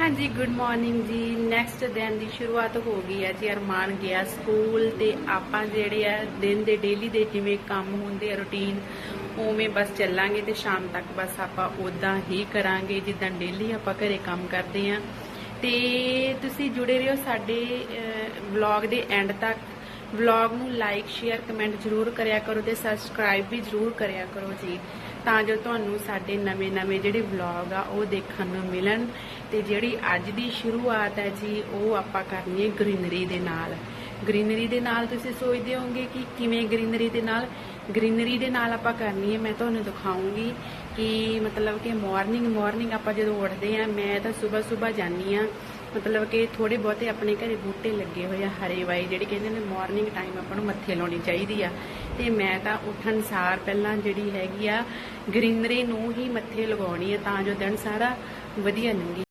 ਹਾਂਜੀ good morning ਜੀ। Next ਦਿਨ ਦੀ ਸ਼ੁਰੂਆਤ ਹੋ ਗਈ ਹੈ ਜੀ। ਅਰਮਾਨ ਗਿਆ ਸਕੂਲ ਤੇ ਆਪਾਂ ਜਿਹੜੇ ਆ ਦਿਨ ਦੇ ਡੇਲੀ ਦੇ ਜਿਵੇਂ ਕੰਮ ਹੁੰਦੇ ਆ ਰੁਟੀਨ ਉਵੇਂ ਬਸ ਚੱਲਾਂਗੇ ਤੇ ਸ਼ਾਮ ਤੱਕ ਬਸ ਆਪਾਂ ਉਦਾਂ ਹੀ ਕਰਾਂਗੇ ਜਿੱਦਾਂ ਡੇਲੀ ਆਪਾਂ ਘਰੇ ਕੰਮ ਕਰਦੇ ਆ ਤੇ ਤੁਸੀਂ ਜੁੜੇ ਰਹੋ ਸਾਡੇ ਵਲੌਗ ਦੇ ਐਂਡ ਤੱਕ। ਵਲੌਗ ਨੂੰ ਲਾਈਕ ਸ਼ੇਅਰ ਕਮੈਂਟ ਜ਼ਰੂਰ ਕਰਿਆ ਕਰੋ ਤੇ ਸਬਸਕ੍ਰਾਈਬ ਵੀ ਜ਼ਰੂਰ ਕਰਿਆ ਕਰੋ ਜੀ। ਤਾਂ ਜੋ ਤੁਹਾਨੂੰ ਸਾਡੇ ਨਵੇਂ-ਨਵੇਂ ਜਿਹੜੇ ਵਲੌਗ ਆ, ਉਹ ਦੇਖਣ ਨੂੰ ਮਿਲਣ ਤੇ ਜਿਹੜੀ ਅੱਜ ਦੀ ਸ਼ੁਰੂਆਤ ਹੈ ਜੀ, ਉਹ ਆਪਾਂ ਕਰਨੀ ਹੈ ਗ੍ਰੀਨਰੀ ਦੇ ਨਾਲ। ਗ੍ਰੀਨਰੀ ਦੇ ਨਾਲ ਤੁਸੀਂ ਸੋਚਦੇ ਹੋਵੋਗੇ ਕਿ ਕਿਵੇਂ ਗ੍ਰੀਨਰੀ ਦੇ ਨਾਲ? ਗ੍ਰੀਨਰੀ ਦੇ ਨਾਲ ਆਪਾਂ ਕਰਨੀ ਹੈ, ਮੈਂ ਤੁਹਾਨੂੰ ਦਿਖਾਉਂਗੀ ਕਿ ਮਤਲਬ ਕਿ ਮਾਰਨਿੰਗ ਮਾਰਨਿੰਗ ਆਪਾਂ ਜਦੋਂ ਉੱਠਦੇ ਆ ਮੈਂ ਤਾਂ ਸਵੇਰ ਸਵੇਰ ਜਾਂਦੀ ਆ ਮਤਲਬ ਕਿ ਥੋੜੇ ਬਹੁਤੇ ਆਪਣੇ ਘਰੇ ਬੂਟੇ ਲੱਗੇ ਹੋਏ ਆ, ਹਰੇ ਵਾਈ ਜਿਹੜੇ ਕਹਿੰਦੇ ਨੇ ਮਾਰਨਿੰਗ ਟਾਈਮ ਆਪਾਂ ਨੂੰ ਮੱਥੇ ਲਾਉਣੀ ਚਾਹੀਦੀ ਆ। ਤੇ ਮੈਂ ਤਾਂ ਉੱਠਣ ਸਾਰ ਪਹਿਲਾਂ ਜਿਹੜੀ ਹੈਗੀ ਆ ਗ੍ਰੀਨਰੀ ਨੂੰ ਹੀ ਮੱਥੇ ਲਗਾਉਣੀ ਆ ਤਾਂ ਜੋ ਦਿਨ ਸਾਰਾ ਵਧੀਆ ਲੰਘੇ।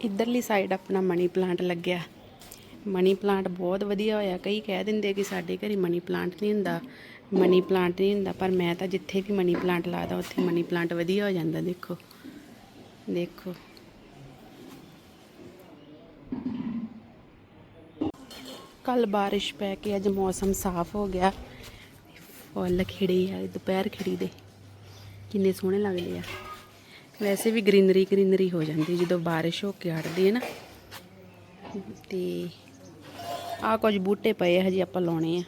ਇੱਧਰਲੀ ਸਾਈਡ ਆਪਣਾ ਮਨੀ ਪਲਾਂਟ ਲੱਗਿਆ। ਮਨੀ ਪਲਾਂਟ ਬਹੁਤ ਵਧੀਆ ਹੋਇਆ। ਕਈ ਕਹਿ ਦਿੰਦੇ ਕਿ ਸਾਡੇ ਘਰੇ ਮਨੀ ਪਲਾਂਟ ਨਹੀਂ ਹੁੰਦਾ। ਮਨੀ ਪਲਾਂਟ ਨਹੀਂ ਹੁੰਦਾ, ਪਰ ਮੈਂ ਤਾਂ ਜਿੱਥੇ ਵੀ ਮਨੀ ਪਲਾਂਟ ਲਾਦਾ, ਉੱਥੇ ਮਨੀ ਪਲਾਂਟ ਵਧੀਆ ਹੋ ਜਾਂਦਾ, ਦੇਖੋ। ਦੇਖੋ। ਕੱਲ ਬਾਰਿਸ਼ ਪੈ ਕੇ ਅੱਜ ਮੌਸਮ ਸਾਫ਼ ਹੋ ਗਿਆ। ਫੁੱਲ ਖਿੜੇ ਆ ਦੁਪਹਿਰ ਖਿੜੀ ਦੇ। ਕਿੰਨੇ ਸੋਹਣੇ ਲੱਗਦੇ ਆ। ਵੈਸੇ ਵੀ ਗ੍ਰੀਨਰੀ ਗ੍ਰੀਨਰੀ ਹੋ ਜਾਂਦੀ, ਜਦੋਂ ਬਾਰਿਸ਼ ਹੋ ਕੇ ਹਟਦੀ ਹੈ ਨਾ। ਤੇ ਆ ਕੁਝ ਬੂਟੇ ਪਏ ਹਜੇ ਆਪਾਂ ਲਾਉਣੇ ਆ।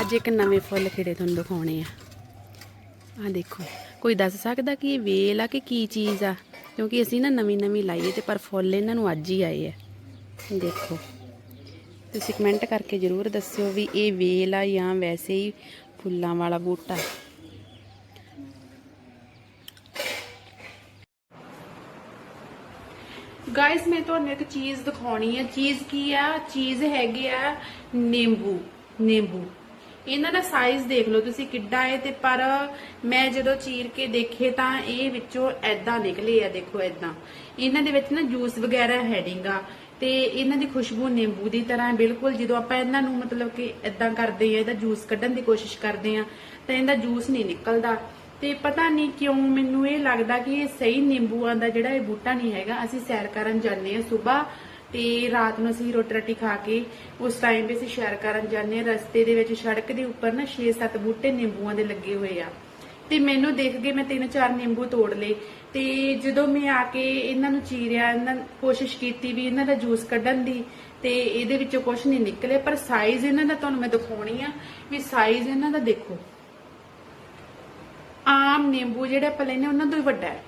ਅੱਜ ਇੱਕ ਨਵੇਂ ਫੁੱਲ ਖਿੜੇ ਤੁਹਾਨੂੰ ਦਿਖਾਉਣੇ ਆ। ਆ ਦੇਖੋ, ਕੋਈ ਦੱਸ ਸਕਦਾ ਕਿ ਇਹ ਵੇਲ ਆ ਕਿ ਕੀ ਚੀਜ਼ ਆ? ਕਿਉਂਕਿ ਅਸੀਂ ਨਾ ਨਵੀਂ ਨਵੀਂ ਲਾਈਏ ਤੇ ਪਰ ਫੁੱਲ ਇਹਨਾਂ ਨੂੰ ਅੱਜ ਹੀ ਆਏ ਆ। ਦੇਖੋ। ਤੁਸੀਂ ਕਮੈਂਟ ਕਰਕੇ ਜਰੂਰ ਦੱਸਿਓ ਵੀ ਇਹ ਵੇਲ ਆ ਜਾਂ ਵੈਸੇ ਹੀ ਫੁੱਲਾਂ ਵਾਲਾ ਬੂਟਾ। ਗਾਇਸ ਮੈਂ ਤੁਹਾਨੂੰ ਇੱਕ ਚੀਜ਼ ਦਿਖਾਉਣੀ ਹੈ ਚੀਜ਼ ਕੀ ਆ? ਚੀਜ਼ ਹੈਗੇ ਆ ਨਿੰਬੂ। ਨਿੰਬੂ। ਇਹਨਾਂ ਦਾ ਸਾਈਜ਼ ਦੇਖ ਲਓ ਤੁਸੀਂ ਕਿੱਡਾ ਹੈ ਤੇ ਪਰ ਮੈਂ ਜਦੋਂ ਚੀਰ ਕੇ ਦੇਖੇ ਤਾਂ ਇਹ ਵਿੱਚੋਂ ਐਦਾਂ ਨਿਕਲੇ ਆ, ਦੇਖੋ ਐਦਾਂ ਇਹਨਾਂ ਦੇ ਵਿੱਚ ਨਾ ਜੂਸ ਵਗੈਰਾ ਹੈਡਿੰਗਾ ਤੇ ਇਹਨਾਂ ਦੀ ਖੁਸ਼ਬੂ ਨਿੰਬੂ ਦੀ ਤਰ੍ਹਾਂ ਬਿਲਕੁਲ ਜਦੋਂ ਆਪਾਂ ਇਹਨਾਂ ਨੂੰ ਮਤਲਬ ਕਿ ਐਦਾਂ ਕਰਦੇ ਆ ਇਹਦਾ ਜੂਸ ਕੱਢਣ ਦੀ ਕੋਸ਼ਿਸ਼ ਕਰਦੇ ਆ ਤਾਂ ਇਹਦਾ ਜੂਸ ਨਹੀਂ ਨਿਕਲਦਾ। ਤੇ ਪਤਾ ਨਹੀਂ ਕਿਉਂ ਮੈਨੂੰ ਇਹ ਲੱਗਦਾ ਕਿ ਇਹ ਸਹੀ ਨਿੰਬੂਆਂ ਦਾ ਜਿਹੜਾ ਇਹ ਬੂਟਾ ਨਹੀਂ ਹੈਗਾ। ਅਸੀਂ ਸੈਰ ਕਰਨ ਜਾਂਦੇ ਆ ਸਵੇਰ ਤੇ ਰਾਤ ਨੂੰ ਅਸੀਂ ਰੋਟੀ ਰਾਟੀ ਖਾ ਕੇ ਉਸ ਟਾਈਮ 'ਤੇ ਅਸੀਂ ਸੈਰ ਕਰਨ ਜਾਂਦੇ ਆ ਰਸਤੇ ਦੇ ਵਿੱਚ ਸੜਕ ਦੇ ਉੱਪਰ ਨਾ 6-7 ਬੂਟੇ ਨਿੰਬੂਆਂ ਦੇ ਲੱਗੇ ਹੋਏ ਆ। ਤੇ ਮੈਨੂੰ ਦੇਖ ਕੇ ਮੈਂ ਤਿੰਨ ਚਾਰ ਨਿੰਬੂ ਤੋੜ ਲਏ। ਤੇ ਜਦੋਂ ਮੈਂ ਆ ਕੇ ਇਹਨਾਂ ਨੂੰ ਚੀਰਿਆ, ਇਹਨਾਂ ਕੋਸ਼ਿਸ਼ ਕੀਤੀ ਵੀ ਇਹਨਾਂ ਦਾ ਜੂਸ ਕੱਢਣ ਦੀ, ਤੇ ਇਹਦੇ ਵਿੱਚੋਂ ਕੁਝ ਨਹੀਂ ਨਿਕਲੇ ਪਰ ਸਾਈਜ਼ ਇਹਨਾਂ ਦਾ ਤੁਹਾਨੂੰ ਮੈਂ ਦਿਖਾਉਣੀ ਆ ਵੀ ਸਾਈਜ਼ ਇਹਨਾਂ ਦਾ ਦੇਖੋ। ਆਮ ਨਿੰਬੂ ਜਿਹੜੇ ਆਪਾਂ ਲੈਨੇ ਉਹਨਾਂ ਤੋਂ ਹੀ ਵੱਡਾ ਹੈ।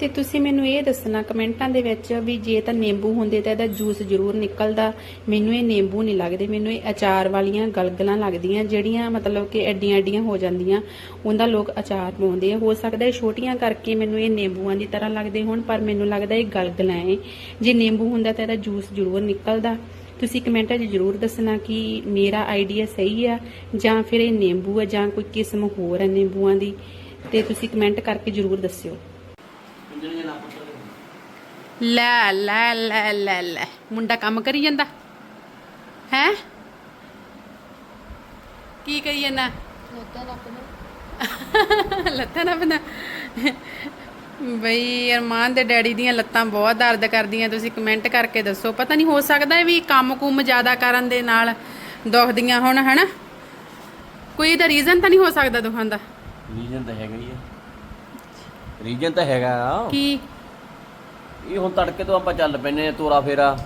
ਤੇ ਤੁਸੀਂ ਮੈਨੂੰ ਇਹ ਦੱਸਣਾ ਕਮੈਂਟਾਂ ਦੇ ਵਿੱਚ ਵੀ ਜੇ ਤਾਂ ਨਿੰਬੂ ਹੁੰਦੇ ਤਾਂ ਇਹਦਾ ਜੂਸ ਜ਼ਰੂਰ ਨਿਕਲਦਾ। ਮੈਨੂੰ ਇਹ ਨਿੰਬੂ ਨਹੀਂ ਲੱਗਦੇ, ਮੈਨੂੰ ਇਹ ਅਚਾਰ ਵਾਲੀਆਂ ਗਲਗਲਾਂ ਲੱਗਦੀਆਂ, ਜਿਹੜੀਆਂ ਮਤਲਬ ਕਿ ਐਡੀਆਂ ਐਡੀਆਂ ਹੋ ਜਾਂਦੀਆਂ, ਉਹਦਾ ਲੋਕ ਅਚਾਰ ਪਾਉਂਦੇ ਆ। ਹੋ ਸਕਦਾ ਇਹ ਛੋਟੀਆਂ ਕਰਕੇ ਮੈਨੂੰ ਇਹ ਨਿੰਬੂਆਂ ਦੀ ਤਰ੍ਹਾਂ ਲੱਗਦੇ ਹੋਣ, ਪਰ ਮੈਨੂੰ ਲੱਗਦਾ ਇਹ ਗਲਗਲਾਂ ਹੈ ਜੇ ਨਿੰਬੂ ਹੁੰਦਾ ਤਾਂ ਇਹਦਾ ਜੂਸ ਜ਼ਰੂਰ ਨਿਕਲਦਾ। ਤੁਸੀਂ ਕਮੈਂਟਾਂ 'ਚ ਜ਼ਰੂਰ ਦੱਸਣਾ ਕਿ ਮੇਰਾ ਆਈਡੀਆ ਸਹੀ ਆ, ਜਾਂ ਫਿਰ ਇਹ ਨਿੰਬੂ ਆ, ਜਾਂ ਕੋਈ ਕਿਸਮ ਹੋਰ ਹੈ ਨਿੰਬੂਆਂ ਦੀ, ਤੇ ਤੁਸੀਂ ਕਮੈਂਟ ਕਰਕੇ ਜ਼ਰੂਰ ਦੱਸਿਓ। ਲੈ ਲੈ ਲੈ ਲੈ ਲੈ। ਮੁੰਡਾ ਕੰਮ ਕਰੀ ਜਾਂਦਾ? ਹੈ? ਕੀ ਕਰੀ ਜਾਂਦਾ? ਲੱਤਾਂ ਨਾ ਬਣਾ ਬਈ ਅਰਮਾਨ ਦੇ ਡੈਡੀ ਦੀਆਂ ਲੱਤਾਂ ਬਹੁਤ ਦਰਦ ਕਰਦੀਆਂ ਤੁਸੀਂ ਕਮੈਂਟ ਕਰਕੇ ਦੱਸੋ। ਪਤਾ ਨਹੀਂ ਹੋ ਸਕਦਾ ਵੀ ਕੰਮ ਕੁਮ ਜ਼ਿਆਦਾ ਕਰਨ ਦੇ ਨਾਲ ਦੁਖਦੀਆਂ ਹੁਣ ਹਨਾ? ਕੋਈ ਇਹਦਾ ਰੀਜ਼ਨ ਤਾਂ ਨਹੀਂ ਹੋ ਸਕਦਾ ਦੁਖਾਂ ਦਾ? ਰੀਜਨ ਤਾਂ ਹੈਗਾ ਹੀ ਆ। ਰੀਜਨ ਤਾਂ ਹੈਗਾ ਆ। ਕੀ? ਇਹ ਹੁਣ ਤੜਕੇ ਤੋਂ ਆਪਾਂ ਚੱਲ ਪੈਨੇ ਆ ਤੋਰਾ ਫੇਰਾ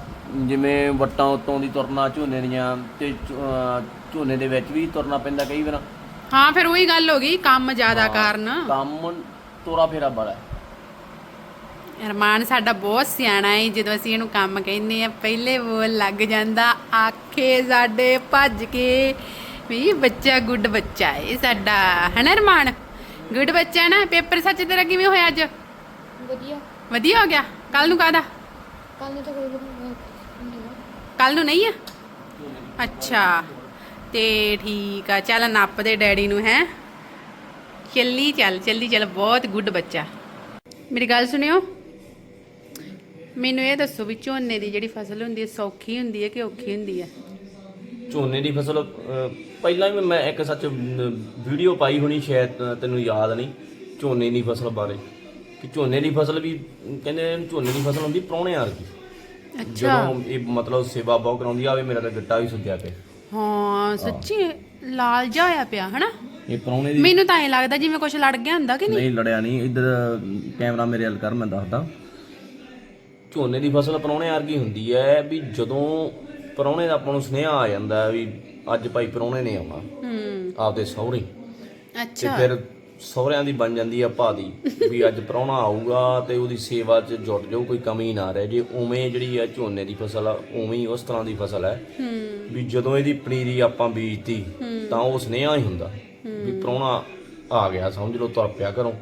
ਜਿਵੇਂ ਵੱਟਾਂ ਉਤੋਂ ਦੀ ਤੁਰਨਾ ਝੋਨੇ ਦੀਆਂ ਤੇ ਝੋਨੇ ਦੇ ਵਿੱਚ ਵੀ ਤੁਰਨਾ ਪੈਂਦਾ ਕਈ ਵਾਰ। ਹਾਂ ਫਿਰ ਉਹੀ ਗੱਲ ਹੋ ਗਈ ਕੰਮ ਜ਼ਿਆਦਾ ਕਾਰਨ। ਕੰਮ ਤੋਰਾ ਫੇਰਾ ਬੜਾ। ਹੈ ਅਰਮਾਨ ਸਾਡਾ ਬਹੁਤ ਸਿਆਣਾ ਹੈ ਜਦੋਂ ਅਸੀਂ ਇਹਨੂੰ ਕੰਮ ਕਹਿੰਦੇ ਆ ਪਹਿਲੇ ਬੋਲ ਲੱਗ ਜਾਂਦਾ ਆਖੇ ਸਾਡੇ ਭੱਜ ਕੇ ਵੀ ਬੱਚਾ ਗੁੱਡ ਬੱਚਾ ਹੈ ਸਾਡਾ। ਹਨਾ ਅਰਮਾਨ? ਗੁੱਡ ਬੱਚਾ ਹੈ ਨਾ ਪੇਪਰ ਸੱਚ ਤੇਰਾ ਕਿਵੇਂ ਹੋਇਆ ਅੱਜ? ਵਧੀਆ। ਵਧੀਆ ਹੋ ਗਿਆ? ਕੱਲ ਨੂੰ ਕਾਹਦਾ? ਕੱਲ ਨੂੰ ਤਾਂ ਕੋਈ ਨਹੀਂ ਕੱਲ ਨੂੰ ਨਹੀਂ ਆ? ਅੱਛਾ ਤੇ ਠੀਕ ਆ। ਚੱਲ ਨੱਪ ਦੇ ਡੈਡੀ ਨੂੰ ਹੈ। ਚੱਲੀ ਚੱਲ ਚੱਲੀ ਚੱਲ ਬਹੁਤ ਗੁੱਡ ਬੱਚਾ। ਮੇਰੀ ਗੱਲ ਸੁਣਿਓ ਮੈਨੂੰ ਇਹ ਦੱਸੋ ਵੀ ਝੋਨੇ ਦੀ ਜਿਹੜੀ ਫਸਲ ਹੁੰਦੀ ਹੈ ਸੌਖੀ ਹੁੰਦੀ ਹੈ ਕਿ ਔਖੀ ਹੁੰਦੀ ਹੈ? ਝੋਨੇ ਦੀ ਫਸਲ ਪਹਿਲਾਂ ਵੀ ਮੈਂ ਇੱਕ ਸੱਚ ਵੀਡੀਓ ਪਾਈ ਹੋਣੀ ਸ਼ਾਇਦ ਤੈਨੂੰ ਯਾਦ ਨਹੀਂ ਝੋਨੇ ਦੀ ਫਸਲ ਬਾਰੇ। ਕਿ ਝੋਨੇ ਦੀ ਫਸਲ ਵੀ ਕਹਿੰਦੇ ਨੇ ਝੋਨੇ ਦੀ ਫਸਲ ਹੁੰਦੀ ਪ੍ਰਾਹੁਣੇ ਵਰਗੀ। ਅੱਛਾ। ਜਦੋਂ ਇਹ ਮਤਲਬ ਸੇਵਾ ਬਹੁਤ ਕਰਾਉਂਦੀ ਆਵੇ ਮੇਰਾ ਤਾਂ ਗਿੱਟਾ ਵੀ ਸੁੱਜਿਆ ਪਿਆ। ਹਾਂ ਸੱਚੀ ਲਾਲ ਜਿਹਾ ਹੋਇਆ ਪਿਆ ਹਨਾ? ਇਹ ਪ੍ਰਾਹੁਣੇ ਦੀ ਮੈਨੂੰ ਤਾਂ ਐ ਲੱਗਦਾ ਜਿਵੇਂ ਕੁਝ ਲੜ ਗਿਆ ਹੁੰਦਾ ਕਿ ਨਹੀਂ? ਨਹੀਂ ਲੜਿਆ ਨਹੀਂ। ਇੱਧਰ ਕੈਮਰਾ ਮੇਰੇ ਵੱਲ ਕਰ ਮੈਂ ਦੱਸਦਾ। ਝੋਨੇ ਦੀ ਫਸਲ ਪ੍ਰਾਹੁਣੇ ਵਰਗੀ ਹੁੰਦੀ ਹੈ ਵੀ ਜਦੋਂ ਪ੍ਰਾਹੁਣੇ ਦਾ ਆਪਾਂ ਨੂੰ ਸੁਨੇਹਾ ਆ ਜਾਂਦਾ ਹੈ ਵੀ ਅੱਜ ਭਾਈ ਪ੍ਰਾਹੁਣੇ ਨੇ ਆਉਣਾ। ਹੂੰ। ਆਪਦੇ ਸਹੁਰੇ। ਤੇ ਅੱਛਾ। ਫਿਰ ਸਹੁਰਿਆਂ ਦੀ ਬਣ ਜਾਂਦੀ ਆ ਭਾਦੀ ਵੀ ਅੱਜ ਪ੍ਰਾਹੁਣਾ ਆਊਗਾ ਤੇ ਉਹਦੀ ਸੇਵਾ 'ਚ ਜੁਟ ਜਾਊ ਕੋਈ ਕਮੀ ਨਾ ਰਹੇ ਜੇ। ਉਵੇਂ ਜਿਹੜੀ ਆ ਝੋਨੇ ਦੀ ਫਸਲ ਆ ਉਵੇਂ ਹੀ ਉਸ ਤਰ੍ਹਾਂ ਦੀ ਫਸਲ ਹੈ। ਵੀ ਜਦੋਂ ਇਹਦੀ ਪਨੀਰੀ ਆਪਾਂ ਬੀਜਤੀ ਤਾਂ ਉਹ ਸੁਨੇਹਾ ਹੀ ਹੁੰਦਾ ਵੀ ਪ੍ਰਾਹੁਣਾ ਆ ਗਿਆ ਸਮਝ ਲਓ ਤੁਰ ਪਿਆ ਹੂੰ।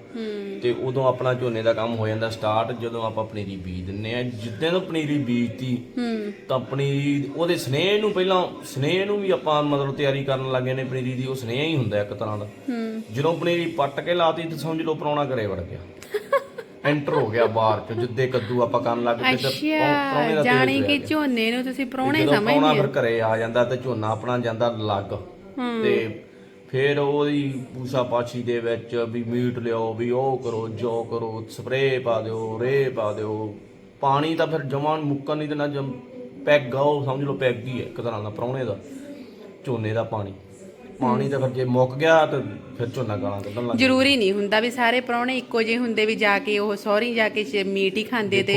ਤੇ ਉਦੋਂ ਆਪਣਾ ਝੋਨੇ ਦਾ ਕੰਮ ਹੋ ਜਾਂਦਾ ਸਟਾਰਟ ਜਦੋਂ ਆਪਾਂ ਪਨੀਰੀ ਬੀਜ ਦਿੰਨੇ ਆ ਜਿੱਦਾਂ ਤੋਂ ਪਨੀਰੀ ਬੀਜਤੀ ਹੂੰ। ਤਾਂ ਪਨੀਰੀ ਉਹਦੇ ਸਨੇਹ ਨੂੰ ਪਹਿਲਾਂ ਸਨੇਹ ਨੂੰ ਵੀ ਆਪਾਂ ਮਤਲਬ ਤਿਆਰੀ ਕਰਨ ਲੱਗੇ ਨੇ ਪਨੀਰੀ ਦੀ ਉਹ ਸਨੇਹ ਹੀ ਹੁੰਦਾ ਇੱਕ ਤਰ੍ਹਾਂ ਦਾ। ਹੂੰ। ਜਦੋਂ ਪਨੀਰੀ ਪੱਟ ਕੇ ਲਾਤੀ ਤੇ ਸਮਝ ਲਓ ਪਰੌਣਾ ਘਰੇ ਵੜ ਗਿਆ। ਐਂਟਰ ਹੋ ਗਿਆ ਬਾਹਰ ਚ ਜਿੱਦੇ ਕੱਦੂ ਆਪਾਂ ਕਰਨ ਲੱਗ ਪਏ ਤੇ ਪਰੌਣੇ ਦਾ ਜਾਣੀ ਕਿ। ਝੋਨੇ ਨੂੰ ਤੁਸੀਂ ਪਰੌਣਾ ਸਮਝਦੇ ਫਿਰ ਹੋ। ਘਰੇ ਆ ਜਾਂਦਾ ਤੇ ਝੋਨਾ ਆਪਣਾ ਜਾਂਦਾ ਲੱਗ ਤੇ ਫਿਰ ਉਹਦੀ ਪੂਸਾ ਪਾਛੀ ਦੇ ਵਿੱਚ ਵੀ ਮੀਟ ਲਿਓ ਵੀ ਉਹ ਕਰੋ ਜੋ ਕਰੋ ਸਪਰੇਅ ਪਾ ਦਿਓ ਰੇ ਪਾ ਦਿਓ। ਪਾਣੀ ਤਾਂ ਫਿਰ ਜਮਾਂ ਮੁੱਕਣ ਨਹੀਂ ਦੇਣਾ ਜਮ ਪੈਗ ਉਹ ਸਮਝ ਲਓ ਪੈਗ ਹੀ ਹੈ ਇੱਕ ਤਰ੍ਹਾਂ ਦਾ ਪਰੌਣੇ ਦਾ ਝੋਨੇ ਦਾ ਪਾਣੀ। ਪਾਣੀ ਤਾਂ ਫਿਰ ਜੇ ਮੁੱਕ ਗਿਆ ਤਾਂ ਫਿਰ ਝੋਨਾ ਗਾਲਾਂ ਕੱਢਣ ਲੱਗ ਜ਼ਰੂਰੀ ਨਹੀਂ ਹੁੰਦਾ ਵੀ ਸਾਰੇ ਪ੍ਰਾਹੁਣੇ ਇੱਕੋ ਜਿਹੇ ਹੁੰਦੇ ਵੀ ਜਾ ਕੇ ਉਹ ਸੌਰੀ ਜਾ ਕੇ ਮੀਟ ਹੀ ਖਾਂਦੇ ਤੇ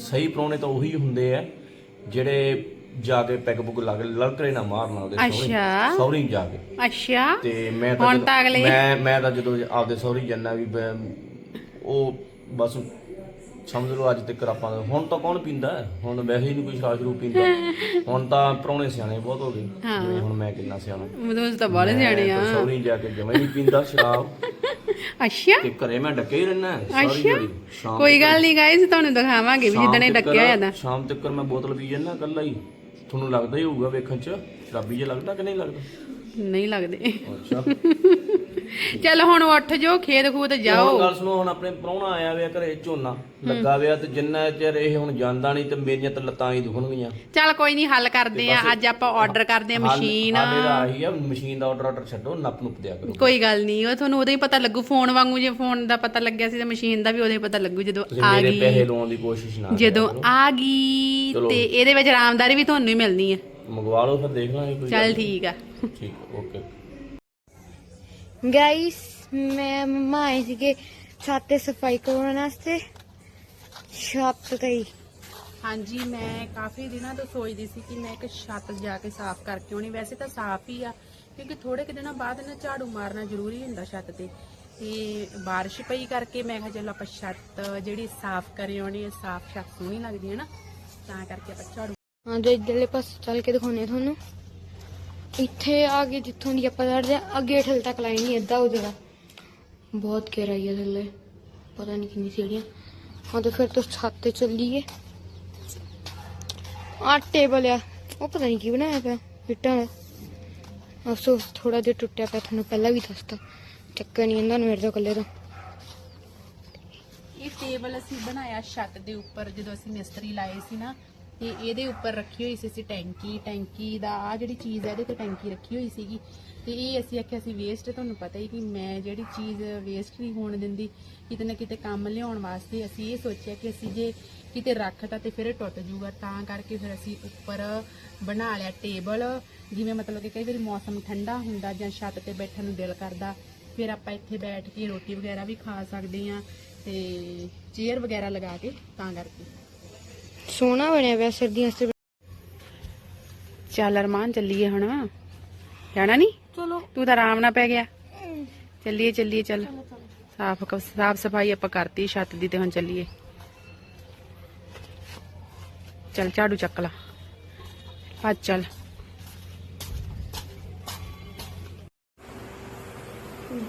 ਸਹੀ ਪਰੌਣੇ ਤਾਂ ਉਹੀ ਹੁੰਦੇ ਆ ਜਿਹੜੇ ਜਾ ਕੇ ਪੈਗ ਪੁਗ ਲਾ ਕੇ ਲੜਕਰੇ ਨਾ ਮਾਰਨਾ ਉਹਦੇ ਅੱਛਾ। ਸਹੁਰੇ ਜਾ ਕੇ। ਅੱਛਾ। ਤੇ ਮੈਂ ਤਾਂ ਹੁਣ ਜਦੋਂ- ਤਾਂ ਅਗਲੇ- ਮੈਂ ਮੈਂ ਤਾਂ ਜਦੋਂ ਆਪਦੇ ਸਹੁਰੇ ਜੰਨਾ ਵੀ ਉਹ ਬਸ ਸਮਝ ਲਓ ਅੱਜ ਤੱਕ ਆਪਾਂ ਹੁਣ ਤਾਂ ਕੌਣ ਪੀਂਦਾ? ਹੈ? ਹੁਣ ਵੈਸੇ ਹੀ ਨਹੀਂ ਕੋਈ ਸ਼ਰਾਬ ਸ਼ਰੂਬ ਪੀਂਦਾ। ਹੁਣ ਤਾਂ ਪ੍ਰਾਹੁਣੇ ਸਿਆਣੇ ਬਹੁਤ ਹੋ ਗਏ। ਜਿਵੇਂ ਹੁਣ ਮੈਂ ਕਿੰਨਾ ਸਿਆਣਾ। ਮਦੋਂ ਤਾਂ ਬੜੇ ਸਿਆਣੇ ਆ ਸੌਰੀ ਜਾ ਕੇ ਜਮੇ ਨਹੀਂ ਪੀਂਦਾ ਸ਼ਰਾਬ। ਅੱਛਾ। ਤੇ ਘਰੇ ਮੈਂ ਡੱਕੇ ਹੀ ਰਹਿਣਾ ਸਾਰੀ ਸ਼ਾਮ ਕੋਈ ਗੱਲ ਨਹੀਂ ਗਾਇਸ ਤੁਹਾਨੂੰ ਦਿਖਾਵਾਂਗੇ ਵੀ ਜਿੱਦਣ ਡੱਕਿਆ ਹੋਇਆ ਦਾ ਸ਼ਾਮ ਤੱਕ ਮੈਂ ਬੋਤਲ ਪੀ ਜਾਂਦਾ ਇਕੱਲਾ ਹੀ। ਤੁਹਾਨੂੰ ਲੱਗਦਾ ਹੀ ਹੋਊਗਾ ਵੇਖਣ ਚ? ਸ਼ਰਾਬੀ ਜਿਹਾ ਲੱਗਦਾ ਕਿ ਨਹੀਂ ਲੱਗਦਾ? ਨਹੀਂ ਲੱਗਦੇ। ਅੱਛਾ। ਚੱਲ ਹੁਣ ਉੱਠ ਜਾਓ ਖੇਤ ਖੂਤ ਹੁਣ ਜਾਓ। ਗੱਲ ਸੁਣੋ ਹੁਣ ਆਪਣੇ ਪ੍ਰਾਹੁਣਾ ਆਇਆ ਵੇ ਘਰੇ ਝੋਨਾ ਲੱਗਾ ਵਿਆ ਤੇ ਜਿੰਨਾ ਚਿਰ ਇਹ ਹੁਣ ਜਾਂਦਾ ਨਹੀਂ ਤੇ ਮੇਰੀਆਂ ਤਾਂ ਲੱਤਾਂ ਹੀ ਦੁਖਣਗੀਆਂ। ਚੱਲ ਕੋਈ ਨਹੀਂ ਹੱਲ ਕਰਦੇ ਆ। ਅੱਜ ਆਪਾਂ ਆਰਡਰ ਕਰਦੇ ਆ ਮਸ਼ੀਨ। ਹਾਲੇ ਦਾ ਆਹੀ ਆ ਮਸ਼ੀਨ ਦਾ ਆਰਡਰ ਆਰਡਰ ਛੱਡੋ ਨੱਪ ਨੁੱਪ ਦਿਆ ਕਰੋ। ਕੋਈ ਗੱਲ ਨਹੀਂ ਉਹ ਤੁਹਾਨੂੰ ਉਦੋਂ ਹੀ ਪਤਾ ਲੱਗੂ ਫੋਨ ਵਾਂਗੂ ਜੇ ਫੋਨ ਦਾ ਪਤਾ ਲੱਗਿਆ ਸੀ ਤੇ ਮਸ਼ੀਨ ਦਾ ਵੀ ਉਦੋਂ ਹੀ ਪਤਾ ਲੱਗੂ ਜਦੋਂ ਤੁਸੀਂ ਆ ਮੇਰੇ ਗਈ। ਪੈਸੇ ਲਾਉਣ ਦੀ ਕੋਸ਼ਿਸ਼ ਨਾ ਜਦੋਂ ਆ ਗਈ। ਤੇ ਇਹਦੇ ਵਿੱਚ ਆਰਾਮਦਾਰੀ ਵੀ ਤੁਹਾਨੂੰ ਹੀ ਮਿਲਣੀ ਹੈ। ਮੰਗਵਾ ਲਓ ਫਿਰ ਦੇਖ ਲਾਂਗੇ ਕੋਈ ਚੱਲ ਠੀਕ ਆ। ਠੀਕ ਓਕੇ। ਗਾਇਸ ਮੈਂ ਮੰਮਾ ਆਏ ਸੀਗੇ ਛੱਤ ਤੇ ਸਫ਼ਾਈ ਕਰਵਾਉਣ ਵਾਸਤੇ। ਛੱਤ ਤੇ ਹੀ। ਹਾਂਜੀ ਮੈਂ ਕਾਫੀ ਦਿਨਾਂ ਤੋਂ ਸੋਚਦੀ ਸੀ ਕਿ ਮੈਂ ਇੱਕ ਛੱਤ ਜਾ ਕੇ ਸਾਫ਼ ਕਰਕੇ ਆਉਣੀ। ਵੈਸੇ ਤਾਂ ਸਾਫ਼ ਹੀ ਆ ਕਿਉਂਕਿ ਥੋੜੇ ਕਿ ਦਿਨਾਂ ਬਾਅਦ ਨਾ ਝਾੜੂ ਮਾਰਨਾ ਜ਼ਰੂਰੀ ਹੁੰਦਾ ਛੱਤ ਤੇ। ਤੇ ਬਾਰਿਸ਼ ਪਈ ਕਰਕੇ ਮੈਂ ਕਿਹਾ ਚਲੋ ਆਪਾਂ ਛੱਤ ਜਿਹੜੀ ਸਾਫ਼ ਕਰੇ ਆਉਣੀ ਹੈ ਸਾਫ਼ ਛੱਤ ਸੋਹਣੀ ਲੱਗਦੀ ਹੈ ਨਾ ਤਾਂ ਕਰਕੇ ਆਪਾਂ ਝਾੜੂ ਹਾਂ, ਜੋ ਇੱਧਰਲੇ ਪਾਸੇ ਚੱਲ ਕੇ ਦਿਖਾਉਣੇ ਤੁਹਾਨੂੰ। ਇੱਥੇ ਆ ਕੇ ਜਿੱਥੋਂ ਦੀ ਆਪਾਂ ਚੜਦੇ ਆ ਅੱਗੇ ਠਲ ਤੱਕ ਲਾਈਨ ਨਹੀਂ ਏਦਾਂ ਉਹ ਜਗ੍ਹਾ ਬਹੁਤ ਗਹਿਰਾਈ ਹੈ ਥੱਲੇ। ਪਤਾ ਨਹੀਂ ਕਿੰਨੀ ਸੀੜੀਆਂ। ਹਾਂ, ਤੇ ਫਿਰ ਤੋਂ ਛੱਤ ਤੇ ਚੱਲੀਏ। ਆ ਟੇਬਲ ਆ। ਉਹ ਪਤਾ ਨਹੀਂ ਕੀ ਬਣਾਇਆ ਪਿਆ, ਇੱਟਾਂ ਦਾ। ਅਫਸੋਸ ਥੋੜਾ ਜਿਹਾ ਟੁੱਟਿਆ ਪਿਆ, ਤੁਹਾਨੂੰ ਪਹਿਲਾਂ ਵੀ ਦੱਸਤਾ। ਚੱਕਰ ਨਹੀਂ ਇਹਨਾਂ ਨੂੰ ਮੇਰੇ ਤੋਂ ਇਕੱਲੇ ਤੋਂ। ਇਹ ਟੇਬਲ ਅਸੀਂ ਬਣਾਇਆ ਛੱਤ ਦੇ ਉੱਪਰ, ਜਦੋਂ ਅਸੀਂ ਮਿਸਤਰੀ ਲਾਏ ਸੀ ਨਾ ਤੇ ਇਹਦੇ ਉੱਪਰ ਰੱਖੀ ਹੋਈ ਸੀ ਅਸੀਂ ਟੈਂਕੀ ਟੈਂਕੀ ਦਾ ਆ ਜਿਹੜੀ ਚੀਜ਼ ਹੈ ਇਹਦੇ ਤੇ ਟੈਂਕੀ ਰੱਖੀ ਹੋਈ ਸੀਗੀ। ਤੇ ਇਹ ਅਸੀਂ ਆਖਿਆ ਸੀ ਵੇਸਟ ਤੁਹਾਨੂੰ ਪਤਾ ਹੀ ਕਿ ਮੈਂ ਜਿਹੜੀ ਚੀਜ਼ ਵੇਸਟ ਨਹੀਂ ਹੋਣ ਦਿੰਦੀ, ਕਿਤੇ ਨਾ ਕਿਤੇ ਕੰਮ ਲਿਆਉਣ ਵਾਸਤੇ ਅਸੀਂ ਇਹ ਸੋਚਿਆ ਕਿ ਅਸੀਂ ਜੇ ਕਿਤੇ ਰੱਖਤਾ ਤੇ ਫਿਰ ਇਹ ਟੁੱਟ ਜਾਊਗਾ ਤਾਂ ਕਰਕੇ ਫਿਰ ਅਸੀਂ ਉੱਪਰ ਬਣਾ ਲਿਆ ਟੇਬਲ ਜਿਵੇਂ ਮਤਲਬ ਕਿ ਕਈ ਵਾਰੀ ਮੌਸਮ ਠੰਡਾ ਹੁੰਦਾ ਜਾਂ ਛੱਤ ਤੇ ਬੈਠਣ ਨੂੰ ਦਿਲ ਕਰਦਾ, ਫਿਰ ਆਪਾਂ ਇੱਥੇ ਬੈਠ ਕੇ ਰੋਟੀ ਵਗੈਰਾ ਵੀ ਖਾ ਸਕਦੇ ਆ ਤੇ ਚੇਅਰ ਵਗੈਰਾ ਲਗਾ ਕੇ ਤਾਂ ਕਰਕੇ। ਸੋਹਣਾ ਬਣਿਆ ਪਿਆ ਸਰਦੀਆਂ ਵਾਸਤੇ ਚੱਲ ਅਰਮਾਨ ਚੱਲੀਏ ਹੁਣ। ਜਾਣਾ ਨਹੀਂ ਚਲੋ। ਤੂੰ ਤਾਂ ਆਰਾਮ ਨਾਲ ਪੈ ਗਿਆ। ਚੱਲੀਏ ਚੱਲੀਏ ਚੱਲ। ਸਾਫ਼ ਸਾਫ਼ ਸਫ਼ਾਈ ਆਪਾਂ ਕਰਤੀ ਛੱਤ ਦੀ ਤੇ ਹੁਣ ਚੱਲੀਏ। ਚੱਲ ਝਾੜੂ ਚੱਕ ਲਾ। ਭੱਜ ਚੱਲ।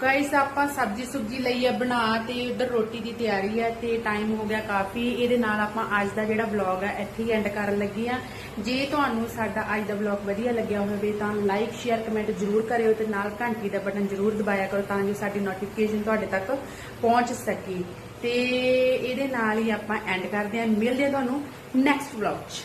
ਗਾਇਸ ਆਪਾਂ ਸਬਜੀ ਸੁਬਜੀ ਲਈ ਆ ਬਣਾ ਤੇ ਉਧਰ ਰੋਟੀ ਦੀ ਤਿਆਰੀ ਹੈ ਤੇ ਟਾਈਮ ਹੋ ਗਿਆ ਕਾਫੀ। ਇਹਦੇ ਨਾਲ ਆਪਾਂ ਅੱਜ ਦਾ ਜਿਹੜਾ ਵਲੌਗ ਹੈ ਇੱਥੇ ਹੀ ਐਂਡ ਕਰਨ ਲੱਗੇ ਆ। ਜੇ ਤੁਹਾਨੂੰ ਸਾਡਾ ਅੱਜ ਦਾ ਵਲੌਗ ਵਧੀਆ ਲੱਗਿਆ ਹੋਵੇ ਤਾਂ ਲਾਈਕ ਸ਼ੇਅਰ ਕਮੈਂਟ ਜ਼ਰੂਰ ਕਰਿਓ ਤੇ ਨਾਲ ਘੰਟੀ ਦਾ ਬਟਨ ਜ਼ਰੂਰ ਦਬਾਇਆ ਕਰੋ ਤਾਂ ਜੋ ਸਾਡੀ ਨੋਟੀਫਿਕੇਸ਼ਨ ਤੁਹਾਡੇ ਤੱਕ ਪਹੁੰਚ ਸਕੇ। ਤੇ ਇਹਦੇ ਨਾਲ ਹੀ ਆਪਾਂ ਐਂਡ ਕਰਦੇ ਹਾਂ ਮਿਲਦੇ ਹਾਂ ਤੁਹਾਨੂੰ ਨੈਕਸਟ ਵਲੌਗ 'ਚ।